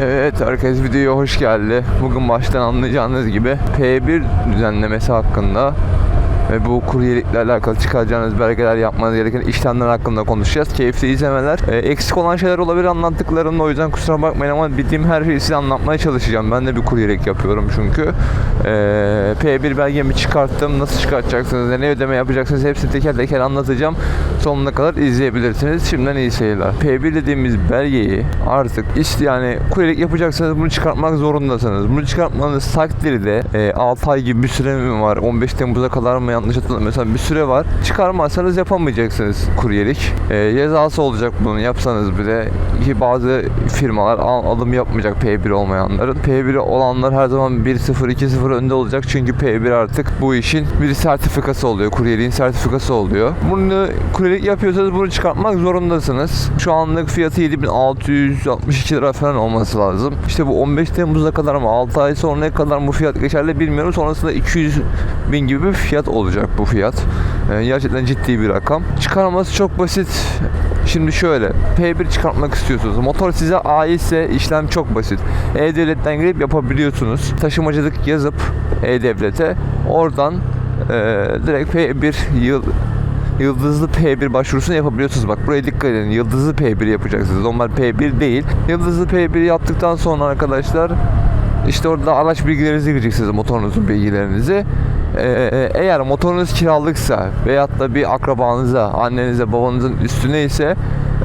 Evet herkes videoya hoş geldi. Bugün baştan anlayacağınız gibi P1 düzenlemesi hakkında ve bu kuryelikle alakalı çıkaracağınız belgeler yapmanız gereken işlemler hakkında konuşacağız. Keyifli izlemeler. Ee, eksik olan şeyler olabilir anlattıklarımda o yüzden kusura bakmayın ama bildiğim her şeyi size anlatmaya çalışacağım. Ben de bir kuryelik yapıyorum çünkü. Ee, P1 belgemi çıkarttım. Nasıl çıkartacaksınız, ne ödeme yapacaksınız hepsini teker teker anlatacağım. Sonuna kadar izleyebilirsiniz. Şimdiden iyi seyirler. P1 dediğimiz belgeyi artık işte yani kuryelik yapacaksanız bunu çıkartmak zorundasınız. Bunu çıkartmanız takdirde e, 6 ay gibi bir süre mi var? 15 Temmuz'a kadar mı yanlış hatırlamıyorsam bir süre var. Çıkarmazsanız yapamayacaksınız kuryelik. E, cezası olacak bunu yapsanız bile ki bazı firmalar al- alım yapmayacak P1 olmayanların. P1 olanlar her zaman 1-0 2-0 önde olacak çünkü P1 artık bu işin bir sertifikası oluyor. Kuryeliğin sertifikası oluyor. Bunu kuryelik yapıyorsanız bunu çıkartmak zorundasınız. Şu anlık fiyatı 7662 lira falan olması lazım. İşte bu 15 Temmuz'a kadar mı 6 ay sonra ne kadar bu fiyat geçerli bilmiyorum. Sonrasında 200 bin gibi bir fiyat olacak bu fiyat. Ee, gerçekten ciddi bir rakam. Çıkarması çok basit. Şimdi şöyle P1 çıkartmak istiyorsunuz. Motor size aitse işlem çok basit. E-Devlet'ten girip yapabiliyorsunuz. Taşımacılık yazıp E-Devlet'e oradan e, direkt P1 yıl Yıldızlı P1 başvurusunu yapabiliyorsunuz. Bak buraya dikkat edin. Yıldızlı P1 yapacaksınız. Normal P1 değil. Yıldızlı P1 yaptıktan sonra arkadaşlar işte orada araç bilgilerinizi gireceksiniz. Motorunuzun bilgilerinizi. Ee, eğer motorunuz kiralıksa veyahut da bir akrabanıza, annenize, babanızın üstüne ise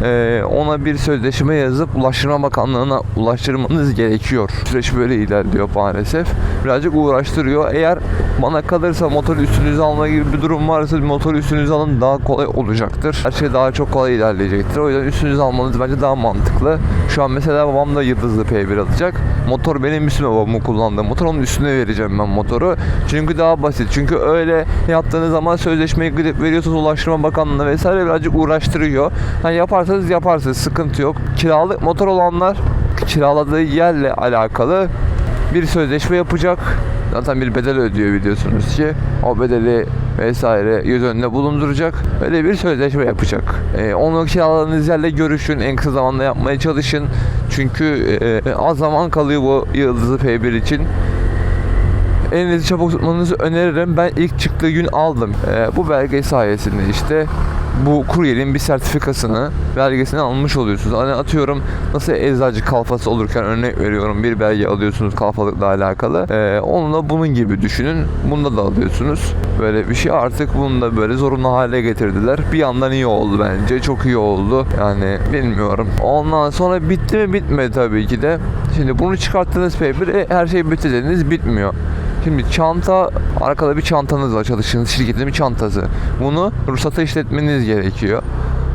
e, ona bir sözleşme yazıp Ulaştırma Bakanlığı'na ulaştırmanız gerekiyor. Süreç böyle ilerliyor maalesef. Birazcık uğraştırıyor. Eğer bana kalırsa motoru üstünüze alma gibi bir durum varsa motoru üstünüze alın daha kolay olacaktır. Her şey daha çok kolay ilerleyecektir. O yüzden üstünüze almanız bence daha mantıklı. Şu an mesela babam da yıldızlı P1 alacak. Motor benim üstüme babamın kullandığı motor. Onun üstüne vereceğim ben motoru. Çünkü daha basit. Çünkü öyle yaptığınız zaman sözleşmeyi gidip veriyorsunuz Ulaştırma Bakanlığı'na vesaire birazcık uğraştırıyor. Hani yaparsanız yaparsınız. Sıkıntı yok. Kiralık motor olanlar kiraladığı yerle alakalı bir sözleşme yapacak. Zaten bir bedel ödüyor biliyorsunuz ki. O bedeli vesaire göz önünde bulunduracak. Öyle bir sözleşme yapacak. Ee, onu kiraladığınız yerle görüşün. En kısa zamanda yapmaya çalışın. Çünkü e, az zaman kalıyor bu Yıldızlı P1 için. Elinizi çabuk tutmanızı öneririm. Ben ilk çıktığı gün aldım. Ee, bu belge sayesinde işte bu kuryenin bir sertifikasını, belgesini almış oluyorsunuz. Hani atıyorum nasıl eczacı kalfası olurken örnek veriyorum bir belge alıyorsunuz kalfalıkla alakalı. Ee, onu da bunun gibi düşünün. Bunda da alıyorsunuz. Böyle bir şey artık bunu da böyle zorunlu hale getirdiler. Bir yandan iyi oldu bence. Çok iyi oldu. Yani bilmiyorum. Ondan sonra bitti mi bitmedi tabii ki de. Şimdi bunu çıkarttığınız paper e, her şey bitti dediniz bitmiyor. Şimdi çanta, arkada bir çantanız var çalıştığınız şirketin bir çantası. Bunu ruhsata işletmeniz gerekiyor.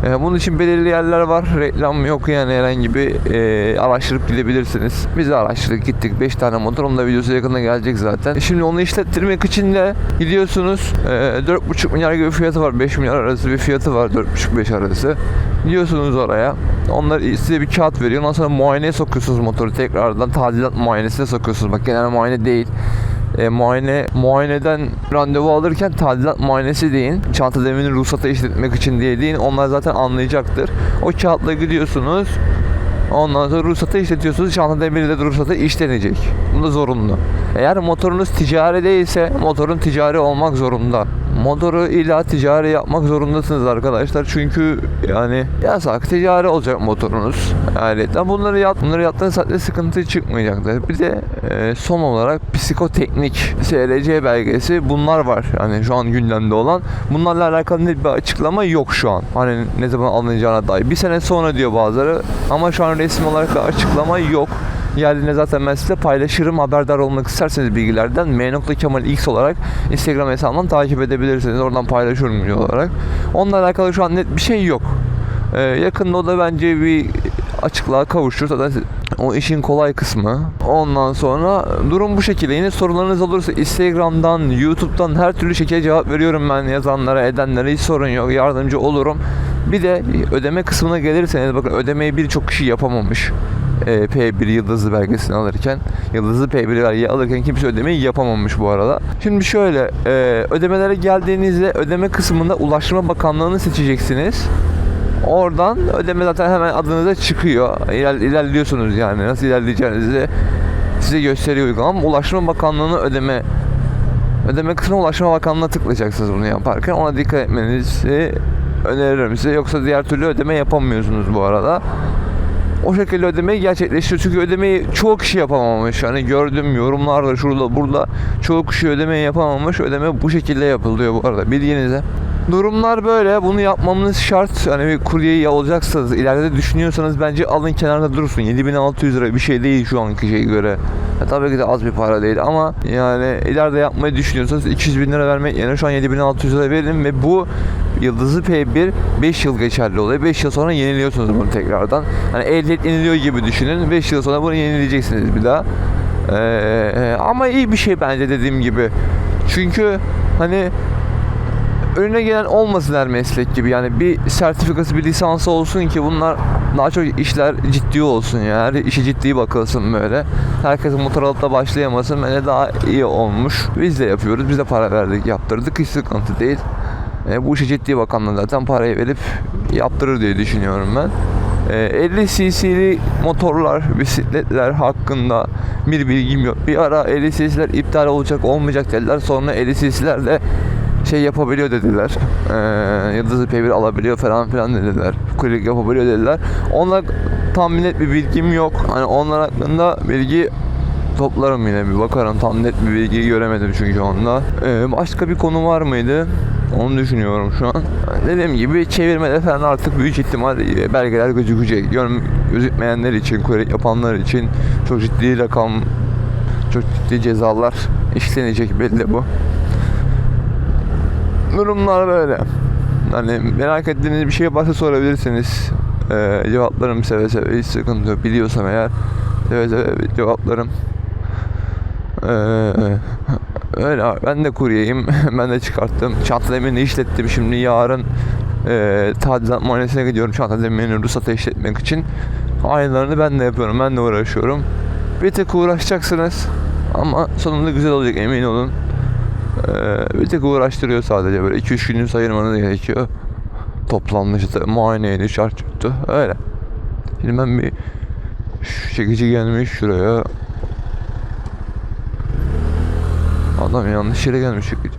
Ee, bunun için belirli yerler var. Reklam yok yani herhangi bir e, araştırıp gidebilirsiniz. Biz de araştırdık gittik. 5 tane motor. Onun da videosu yakında gelecek zaten. E, Şimdi onu işlettirmek için de gidiyorsunuz. E, 4,5 milyar gibi fiyatı var. 5 milyar arası bir fiyatı var. 4,5-5 arası. Gidiyorsunuz oraya. Onlar size bir kağıt veriyor. Ondan sonra muayeneye sokuyorsunuz motoru. Tekrardan tadilat muayenesine sokuyorsunuz. Bak genel muayene değil e, muayene muayeneden randevu alırken tadilat muayenesi deyin. Çanta demini ruhsata işletmek için diye deyin. Onlar zaten anlayacaktır. O kağıtla gidiyorsunuz. Ondan sonra ruhsata işletiyorsunuz. Çanta demiri de ruhsata işlenecek. Bu da zorunlu. Eğer motorunuz ticari değilse motorun ticari olmak zorunda. Motoru illa ticari yapmak zorundasınız arkadaşlar. Çünkü yani yasak ticari olacak motorunuz. Yani bunları yap, bunları yaptığınız saatte sıkıntı çıkmayacaktır. Bir de e, son olarak psikoteknik SRC belgesi bunlar var. Yani şu an gündemde olan. Bunlarla alakalı net bir açıklama yok şu an. Hani ne zaman alınacağına dair. Bir sene sonra diyor bazıları. Ama şu an resmi olarak açıklama yok. Geldiğinde zaten ben size paylaşırım. Haberdar olmak isterseniz bilgilerden m.kemalx olarak Instagram hesabından takip edebilirsiniz. Oradan paylaşıyorum video olarak. Onunla alakalı şu an net bir şey yok. Ee, yakında o da bence bir açıklığa kavuşur. Zaten o işin kolay kısmı. Ondan sonra durum bu şekilde. Yine sorularınız olursa Instagram'dan, YouTube'dan her türlü şekilde cevap veriyorum ben yazanlara, edenlere hiç sorun yok. Yardımcı olurum. Bir de ödeme kısmına gelirseniz bakın ödemeyi birçok kişi yapamamış. Ee, P1 yıldızlı belgesini alırken yıldızlı P1 belgeyi alırken kimse ödemeyi yapamamış bu arada. Şimdi şöyle e, ödemelere geldiğinizde ödeme kısmında Ulaştırma Bakanlığı'nı seçeceksiniz. Oradan ödeme zaten hemen adınıza çıkıyor. İler, ilerliyorsunuz yani. Nasıl ilerleyeceğinizi size gösteriyor uygulama. Ulaştırma Bakanlığı'nın ödeme ödeme kısmına Ulaştırma Bakanlığı'na tıklayacaksınız bunu yaparken. Ona dikkat etmenizi öneririm size. Yoksa diğer türlü ödeme yapamıyorsunuz bu arada. O şekilde ödemeyi gerçekleştiriyor. Çünkü ödemeyi çoğu kişi yapamamış. Hani gördüm yorumlarda şurada burada çoğu kişi ödemeyi yapamamış. Ödeme bu şekilde yapılıyor bu arada bilginize. Durumlar böyle. Bunu yapmamız şart. Hani bir kuryeyi alacaksanız, ileride de düşünüyorsanız bence alın kenarda dursun. 7600 lira bir şey değil şu anki şeye göre. Ya tabii ki de az bir para değil ama yani ileride yapmayı düşünüyorsanız 200 bin lira vermek yerine şu an 7600 lira verin ve bu Yıldızı P1 5 yıl geçerli oluyor. 5 yıl sonra yeniliyorsunuz bunu tekrardan. Hani ehliyet yeniliyor gibi düşünün. 5 yıl sonra bunu yenileyeceksiniz bir daha. Ee, ama iyi bir şey bence dediğim gibi. Çünkü hani önüne gelen olmasın her meslek gibi. Yani bir sertifikası bir lisansı olsun ki bunlar daha çok işler ciddi olsun ya. Her işi ciddi bakılsın böyle. Herkes motor alıp da başlayamasın bence daha iyi olmuş. Biz de yapıyoruz biz de para verdik yaptırdık. Hiç sıkıntı değil. E, bu işi ciddi bakanlar zaten parayı verip yaptırır diye düşünüyorum ben. E, 50 cc'li motorlar, bisikletler hakkında bir bilgim yok. Bir ara 50 cc'ler iptal olacak olmayacak dediler. Sonra 50 cc'ler de şey yapabiliyor dediler. Ee, Yıldızı P1 alabiliyor falan filan dediler. Klik yapabiliyor dediler. Onlar tam net bir bilgim yok. Hani onlar hakkında bilgi toplarım yine bir bakarım. Tam net bir bilgi göremedim çünkü onda. Ee, başka bir konu var mıydı? Onu düşünüyorum şu an. Dediğim gibi çevirmede falan artık büyük ihtimal e, belgeler gözükecek. Gör, gözükmeyenler için, kuyruk yapanlar için çok ciddi rakam, çok ciddi cezalar işlenecek belli bu durumlar böyle. Hani merak ettiğiniz bir şey varsa sorabilirsiniz. Ee, cevaplarım seve seve hiç sıkıntı yok. Biliyorsam eğer seve seve cevaplarım. Ee, öyle abi. Ben de kuryeyim. ben de çıkarttım. Çanta demirini işlettim. Şimdi yarın e, tadilat muayenesine gidiyorum. Çanta demirini ruhsata işletmek için. Aynılarını ben de yapıyorum. Ben de uğraşıyorum. Bir tek uğraşacaksınız. Ama sonunda güzel olacak emin olun. Ee, bir tek uğraştırıyor sadece böyle 2-3 günün sayırmanız gerekiyor. Toplanmış işte muayeneydi, şartçıktı öyle. Şimdi ben bir şu çekici gelmiş şuraya. Adam yanlış yere gelmiş çekici.